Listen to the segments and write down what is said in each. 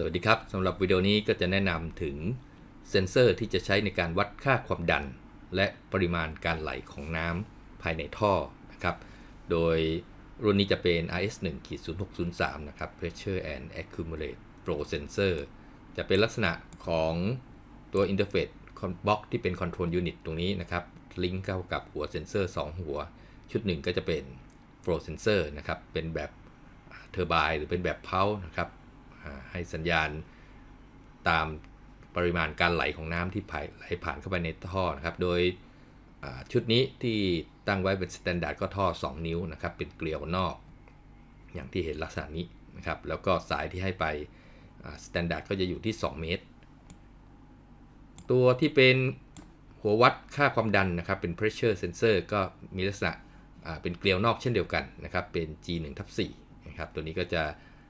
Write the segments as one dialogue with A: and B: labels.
A: สวัสดีครับสำหรับวิดีโอนี้ก็จะแนะนำถึงเซ็นเซอร์ที่จะใช้ในการวัดค่าความดัน และปริมาณการไหลของน้ำภายในท่อนะครับ โดยรุ่นนี้จะเป็น RS1 0603 นะครับ Pressure and Accumulate Flow Sensor จะเป็นลักษณะของตัว Interface Box ที่เป็น Control Unit ตรงนี้นะครับ ลิงก์เข้ากับหัวเซนเซอร์ 2 หัว ชุดหนึ่งก็จะเป็น Flow Sensor นะครับ เป็นแบบเทอร์ไบหรือเป็นแบบเพานะครับ ให้สัญญาณตามปริมาณการไหลของน้ำที่ไหลผ่านเข้าไปในท่อนะครับ โดยชุดนี้ที่ตั้งไว้เป็นสแตนดาร์ดก็ท่อ 2 นิ้วนะครับ เป็นเกลียวนอก อย่างที่เห็นลักษณะนี้นะครับ แล้วก็สายที่ให้ไปสแตนดาร์ดก็จะอยู่ที่ 2 เมตร ตัวที่เป็นหัววัดค่าความดันนะครับ เป็น pressure sensor ก็มีลักษณะเป็นเกลียวนอกเช่นเดียวกันนะครับ เป็น G1 ทับ4นะครับ ตัวนี้ก็จะ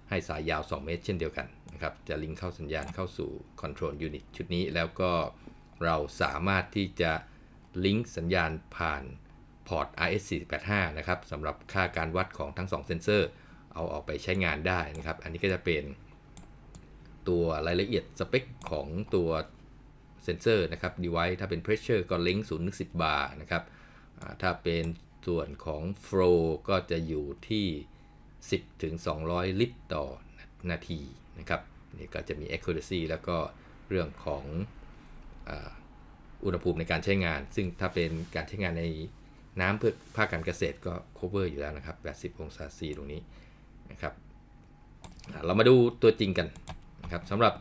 A: ให้สายยาว 2 เมตร เช่นเดียวกันนะครับ จะลิงก์เข้าสัญญาณเข้าสู่ control unit ชุดนี้ แล้วก็เราสามารถที่จะลิงก์สัญญาณผ่านพอร์ต RS485 นะครับสำหรับค่าการวัดของทั้ง 2 เซนเซอร์ เอาออกไปใช้งานได้นะครับ อันนี้ก็จะเป็นตัวรายละเอียดสเปคของตัวเซนเซอร์นะครับ device ถ้าเป็น pressure ก็ลิงก์0ถึง10 บาร์นะครับ ถ้าเป็นส่วนของ flow ก็จะอยู่ที่ 10ถึง200 ลิตรต่อนาทีนะครับนี่ก็จะมี accuracy แล้วก็เรื่องของอุณหภูมิในการใช้งาน ซึ่งถ้าเป็นการใช้งานในน้ำเพื่อภาคการเกษตรก็ cover อยู่แล้วนะครับ 80 องศาซีตรงนี้นะครับเรามาดูตัวจริงกันนะครับสำหรับ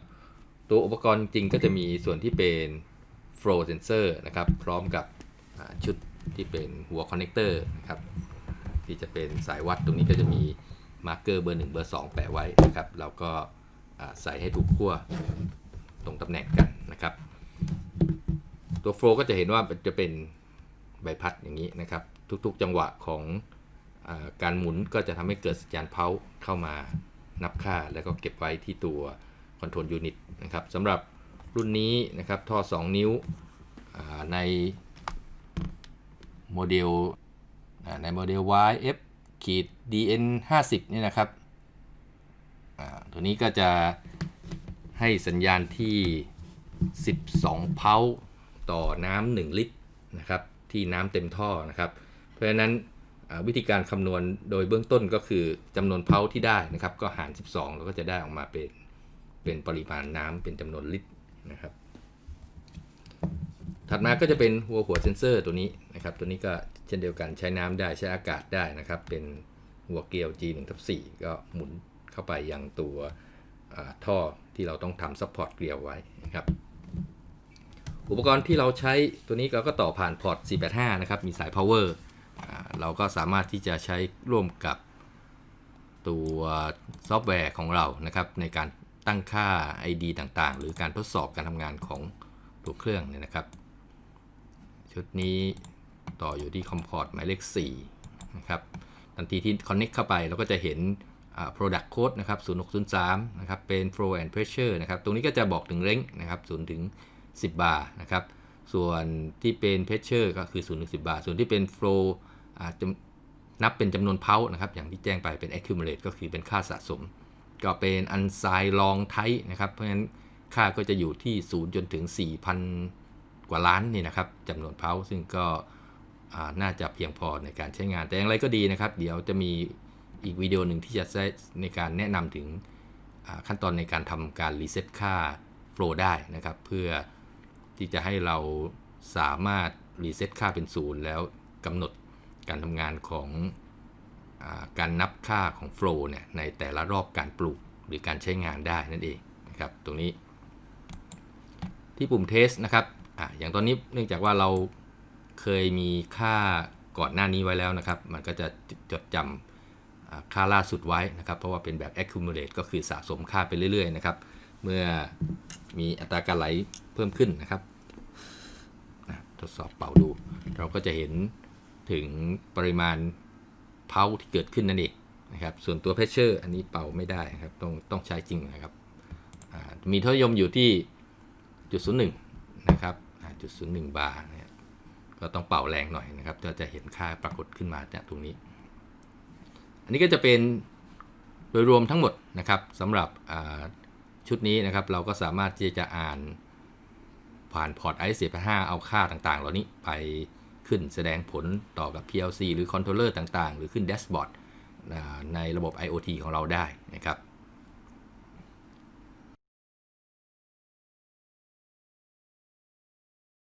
A: ตัวอุปกรณ์จริงก็จะมีส่วนที่เป็น flow sensor นะครับ พร้อมกับชุดที่เป็นหัว connector นะครับ ที่จะเป็นสายวัดตรงนี้ก็จะมีมาร์กเกอร์เบอร์1เบอร์ 2 แปะไว้นะครับแล้วก็ใส่ให้ถูกขั้วตรงตำแหน่งกันนะครับ ตัวโฟล์ก็จะเห็นว่าจะเป็นใบพัดอย่างนี้นะครับ ทุกๆจังหวะของอการหมุนก็จะทำให้เกิดสัญญาณเพาเข้ามานับค่า แล้วก็เก็บไว้ที่ตัว Control Unit นะครับสำหรับรุ่นนี้นะครับท่อ 2 นิ้วในโมเดล ในโมเดล YF ขีด DN 50นี่นะครับอ่าตัวนี้ก็จะให้สัญญาณที่ 12 เพาต่อน้ำ1ลิตรนะครับที่น้ำเต็มท่อนะครับ เพราะฉะนั้นวิธีการคำนวณโดยเบื้องต้นก็คือจำนวนเพาที่ได้นะครับ ก็หาร 12 แล้วก็จะได้ออกมาเป็นเป็นปริมาณน้ำเป็นจำนวนลิตรนะครับ ถัดมาก็จะเป็นหัวหัวเซนเซอร์ตัวนี้ นะครับ ตัวนี้ก็เช่นเดียวกันใช้น้ำได้ใช้อากาศได้นะครับ เป็นหัวเกลียว G1 ทับ4ก็หมุนเข้าไปยังตัวท่อที่เราต้องทำซัพพอร์ตเกลียวไว้นะครับ อุปกรณ์ที่เราใช้ตัวนี้เราก็ต่อผ่านพอร์ต 485 นะครับ มีสาย power เราก็สามารถที่จะใช้ร่วมกับตัวซอฟต์แวร์ของเรานะครับ ในการตั้งค่า ID ต่างๆ หรือการทดสอบการทำงานของตัวเครื่องเนี่ยนะครับ ชุดนี้ ต่ออยู่ที่คอมพอร์ตหมายเลข4นะครับทันทีที่ Connect เข้าไปเราก็จะเห็น Product Code นะครับ0603นะครับเป็น Flow and Pressure นะครับตรงนี้ก็จะบอกถึงเร่งนะครับ0ถึง10 บาร์นะครับส่วนที่เป็น Pressure ก็คือ0ถึง10 บาร์ส่วนที่เป็น Flow นับเป็นจำนวนเพานะครับอย่างที่แจ้งไปเป็น Accumulate ก็คือเป็นค่าสะสม ก็เป็น Unsigned Long Type นะครับเพราะฉะนั้นค่าก็จะอยู่ที่ 0 จนถึง 4,000 กว่าล้านนี่นะครับจำนวนเพาซึ่งก็ น่าจะเพียงพอในการใช้งาน แต่อย่างไรก็ดีนะครับ เดี๋ยวจะมีอีกวิดีโอหนึ่งที่จะใช้ในการแนะนำถึงขั้นตอนในการทำการรีเซ็ตค่าโฟลได้นะครับ เพื่อที่จะให้เราสามารถรีเซ็ตค่าเป็นศูนย์แล้วกำหนดการทำงานของอการนับค่าของโฟลเนี่ยในแต่ละรอบการปลูกหรือการใช้งานได้นั่นเองนะครับ ตรงนี้ที่ปุ่มเทสนะครับออย่างตอนนี้เนื่องจากว่าเรา เคยมีค่าก่อนหน้านี้ไว้แล้วนะครับ มันก็จะจดจำค่าล่าสุดไว้นะครับ เพราะว่าเป็นแบบ accumulate ก็คือสะสมค่าไปเรื่อย ๆ นะครับ เมื่อมีอัตราการไหลเพิ่มขึ้นนะครับทดสอบเป่าดู เราก็จะเห็นถึงปริมาณเพาที่เกิดขึ้นนั่นเองนะครับ ส่วนตัวเพชเชอร์อันนี้เป่าไม่ได้นะครับ ต้องต้องใช้จริงนะครับ มีทศยมอยู่ที่จุดศูนย์หนึ่งนะครับจุดศูนย์หนึ่งบาร์เนี่ย ก็ต้องเป่าแรงหน่อยนะครับก็จะเห็นค่าปรากฏขึ้นมาจากตรงนี้ อันนี้ก็จะเป็นโดยรวมทั้งหมดนะครับสำหรับชุดนี้นะครับ เราก็สามารถที่จะอ่านผ่านพอร์ต i 4 5เอาค่าต่างๆ เหล่านี้ไปขึ้นแสดงผลต่อกับ PLC หรือคอนโทรลเลอร์ต่างๆ หรือขึ้นแดชบอร์ดในระบบ IoT ของเราได้นะครับ